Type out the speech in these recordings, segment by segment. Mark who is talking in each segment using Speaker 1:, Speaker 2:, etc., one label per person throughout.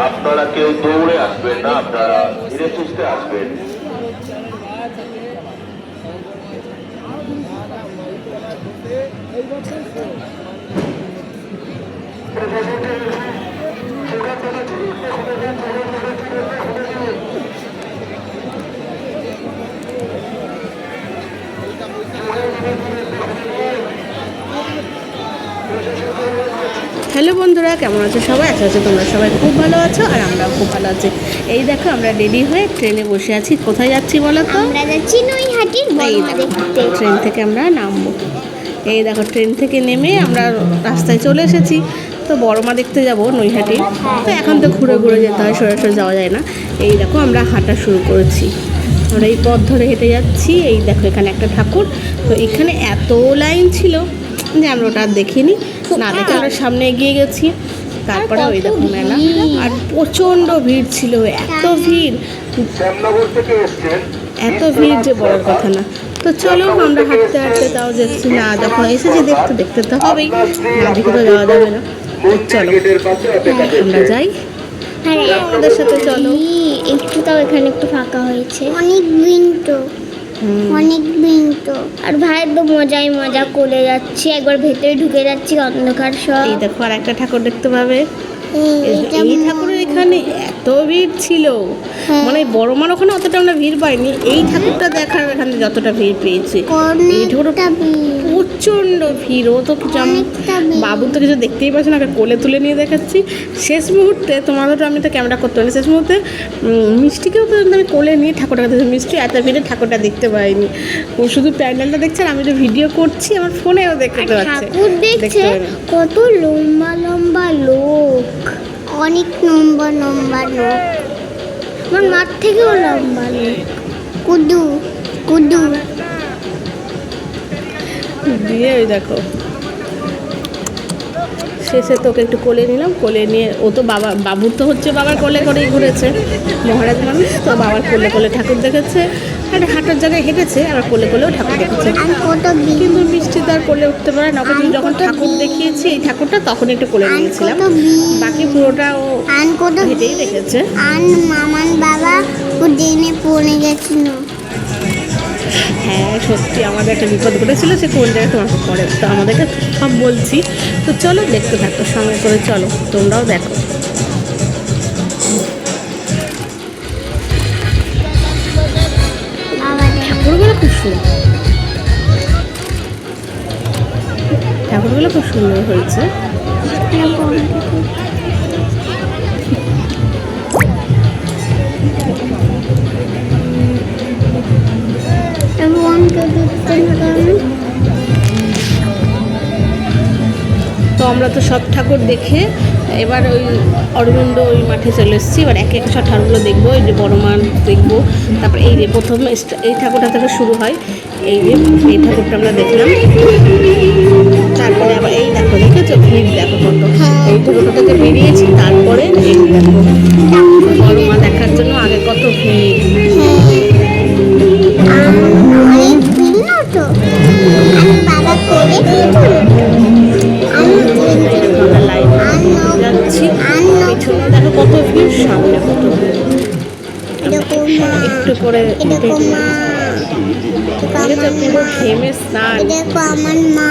Speaker 1: আপনারা কেউ দৌড়ে আসবেন না আপনারা ধীরে সুস্থে আসবেন।
Speaker 2: হ্যালো বন্ধুরা কেমন আছো সবাই? আশা আছো তোমরা সবাই খুব ভালো আছো আর আমরাও খুব ভালো আছি। এই দেখো আমরা রেডি হয়ে ট্রেনে বসে আছি। কোথায় যাচ্ছি বলো তো?
Speaker 3: আমরা যাচ্ছি নৈহাটির
Speaker 2: ট্রেন থেকে আমরা নামবো। এই দেখো ট্রেন থেকে নেমে আমরা রাস্তায় চলে এসেছি। তো বড়মা দেখতে যাব নৈহাটি। তো এখন তো ঘুরে ঘুরে যেতে হয় সরাসরি যাওয়া যায় না। এই দেখো আমরা হাঁটা শুরু করেছি। আমরা এই পথ ধরে হেঁটে যাচ্ছি। এই দেখো এখানে একটা ঠাকুর। তো এখানে এত লাইন ছিল। যে আমরা ওটা আর দেখিনি। না দেখে আমরা সামনে এগিয়ে গেছি। তারপরে ওই দেখো মেলা। আর প্রচণ্ড ভিড় ছিল এত ভিড়। এত ভিড় যে বড় কথা না। তো চলো আমরা হাঁটতে হাঁটতে তাও দেখছি না যখন এসেছি দেখতে দেখতে তো হবেই। না দেখে তো যাওয়া যাবে না। তো চলো।
Speaker 1: গেটের
Speaker 2: আমরা যাই।
Speaker 3: আরে
Speaker 2: আমাদের সাথে চলো।
Speaker 3: একটু তাও এখানে একটু ফাঁকা হয়েছে। অনেক ভিড় তো।
Speaker 2: হুম,
Speaker 3: অনেক দিন তো। আর ভাই তো মজাই মজা করে যাচ্ছে। একবার ভেতরে ঢুকে যাচ্ছি অন্ধকার সব।
Speaker 2: এই দেখো আর একটা ঠাকুর দেখতে পাবে।
Speaker 3: এই
Speaker 2: ঠাকুরের এখানে এত ভিড় ছিল।
Speaker 3: হ্যাঁ।
Speaker 2: মানে বড় মার ওখানে অতটা আমরা ভিড় পাইনি। এই ঠাকুরটা দেখার এখানে যতটা ভিড় পেয়েছি। প্রচণ্ড ভিড়। ও তো কিছু বাবু তো কিছু দেখতেই পাচ্ছে না কোলে তুলে নিয়ে দেখাচ্ছি। শেষ মুহূর্তে তোমাদের তো আমি তো ক্যামেরা করতে পারি শেষ মুহূর্তে মিষ্টিকেও তো আমি কোলে নিয়ে ঠাকুরটা দেখছি মিষ্টি এত ভিড়ে ঠাকুরটা দেখতে পাইনি। ও শুধু প্যান্ডেলটা দেখছে আমি তো ভিডিও করছি আমার ফোনেও দেখতে পাচ্ছে।
Speaker 3: ঠাকুর দেখছে কত লম্বা লম্বা লোক। অনেক নম্বর নম্বর লোক। আমার মাঠ থেকেও লম্বা লোক। Kudu Kudu.
Speaker 2: দিয়ে ওই দেখো। শেষে তোকে একটু কোলে নিলাম, কোলে নিয়ে ও তো বাবা, বাবুর তো হচ্ছে বাবার কোলে করেই ঘুরেছে। মহারাজ মানুষ, তো বাবার কোলে কোলে ঠাকুর দেখেছে। আর হাঁটার জায়গায় হেঁটেছে আবার কোলে কোলেও ঠাকুর দেখেছে।
Speaker 3: আর
Speaker 2: কিন্তু মিষ্টি তার কোলে উঠতে পারে না। যখন ঠাকুর। দেখিয়েছি এই ঠাকুরটা তখন একটু কোলে
Speaker 3: আর
Speaker 2: নিয়েছিলাম। বাকি পুরোটা ও হেঁটেই দেখেছে।
Speaker 3: আর মামান বাবা ও ডেনে পড়ে গেছিল।
Speaker 2: হ্যাঁ সত্যি আমাদের একটা বিপদ ঘটেছিল সে কোন জায়গায় তোমাকে পড়ে তো আমাদেরকে সব বলছি। তো চলো দেখতে থাকো সঙ্গে করে চলো তোমরাও দেখো। ঠাকুরগুলো খুব সুন্দর। ঠাকুরগুলো খুব সুন্দর হয়েছে।
Speaker 3: না কারণ
Speaker 2: আমরা তো সব ঠাকুর দেখে এবার ওই অরবিন্দ ওই মাঠে চলে এসেছি। এবার এক এক সব ঠাকুরগুলো দেখব, এই যে বড় মান দেখব। তারপর এই যে প্রথম এই ঠাকুরটা থেকে শুরু হয়। এই যে এই ঠাকুরটা আমরা দেখলাম। তারপরে আবার এই দেখো, দেখেছ? ভিড় দেখো কত। এই ঠাকুরটা থেকে বেরিয়েছি, তারপরে এই দেখো। একটু করে
Speaker 3: মা
Speaker 2: পুরো ঘেমে স্নান।
Speaker 3: আমার মা।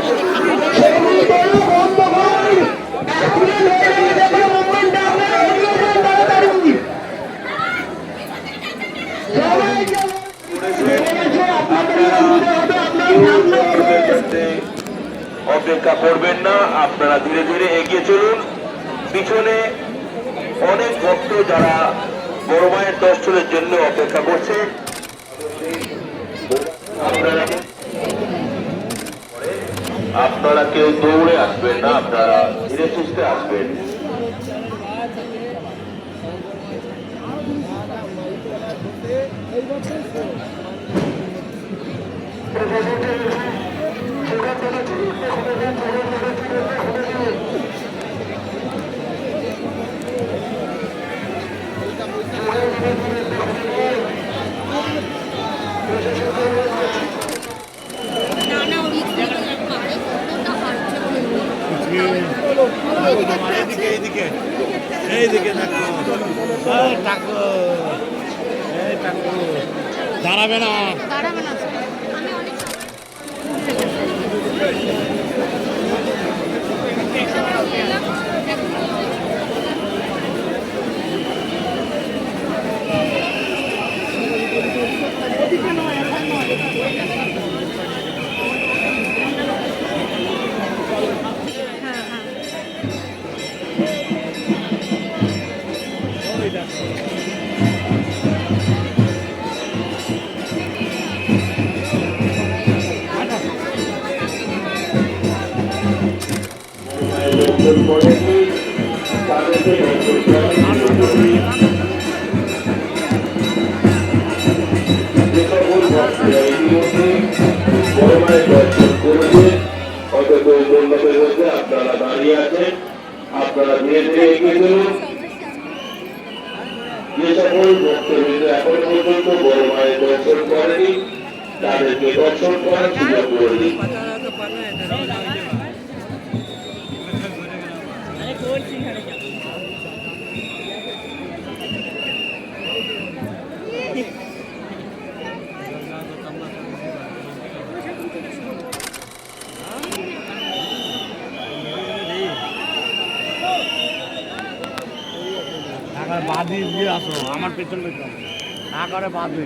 Speaker 1: অপেক্ষা করবেন না, আপনারা ধীরে ধীরে এগিয়ে চলুন। পিছনে অনেক ভক্ত যারা বড় মায়ের দর্শনের জন্য অপেক্ষা করছে। আপনারা কেউ দৌড়ে আসবেন না, আপনারা ধীরে সুস্থে আসবেন।
Speaker 4: এইদিকে এইদিকে এই টাকো দাঁড়াবে না।
Speaker 1: দর্শন আপনারা দাঁড়িয়ে আছেন আপনারা ধীরে ধীরে এগিয়ে এখন পর্যন্ত বড় মায়ের দর্শন করেনি, তাদেরকে দর্শন করার সুযোগ করে দিন
Speaker 4: দিয়ে আসো আমার পেছন পেছন না করে চলো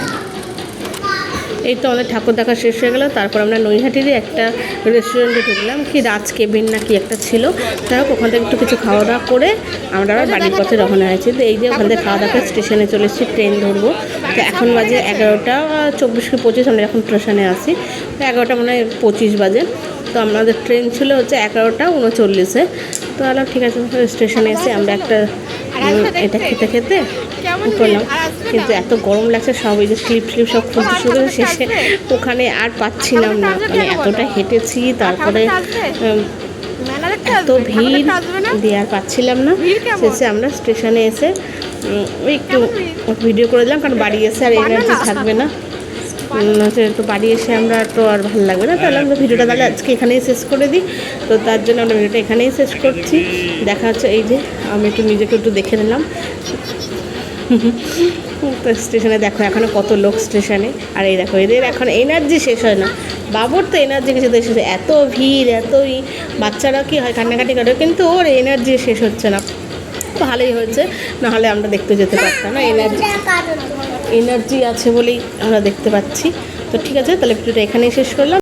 Speaker 2: এই তো আমাদের ঠাকুর দেখা শেষ হয়ে গেলো। তারপর আমরা নৈহাটিরই একটা রেস্টুরেন্টে ঢুকলাম। কি রাজ কেবিন না কি একটা ছিল। যাই হোক, ওখান থেকে একটু কিছু খাওয়া দাওয়া করে আমরা আবার বাড়ির পথে রওনা হয়েছি। তো এই যে ওখান থেকে খাওয়া দাওয়া স্টেশনে চলে এসেছি ট্রেন ধরবো। তো এখন বাজে এগারোটা চব্বিশ কি পঁচিশ, আমরা এখন স্টেশনে আসি তো এগারোটা মানে পঁচিশ বাজে। তো আমাদের ট্রেন ছিল হচ্ছে এগারোটা উনচল্লিশে। তো আলাম ঠিক আছে স্টেশনে এসে আমরা একটা এটা খেতে খেতে করলাম। কিন্তু এত গরম লাগছে সব ওই যে স্লিপ স্লিপ সব খুলতে শুরু করে শেষে ওখানে আর পাচ্ছিলাম না। মানে এতটা হেঁটেছি তারপরে এত ভিড় দিয়ে আর পাচ্ছিলাম না। শেষে আমরা স্টেশনে এসে একটু ভিডিও করে দিলাম কারণ বাড়ি এসে আর এনার্জি থাকবে না। হচ্ছে তো বাড়ি এসে আমরা তো আর ভালো লাগবে না। তাহলে আমরা ভিডিওটা তাহলে আজকে এখানেই শেষ করে দিই। তো তার জন্য আমরা ভিডিওটা এখানেই শেষ করছি। দেখা হচ্ছে এই যে আমি একটু নিজেকে একটু দেখে নিলাম। তো স্টেশনে দেখো এখনও কত লোক স্টেশনে। আর এই দেখো এদের এখন এনার্জি শেষ হয় না। বাবুর তো এনার্জি কিছু শেষ হয় এত ভিড় এতই বাচ্চারা কি হয় কান্নাকাটি করে কিন্তু ওর এনার্জি শেষ হচ্ছে না। ভালোই হয়েছে নাহলে আমরা দেখতে যেতে পারতাম না এনার্জি। এনার্জি আছে বলেই আমরা দেখতে পাচ্ছি। তো ঠিক আছে তাহলে ভিডিওটা এখানেই শেষ করলাম।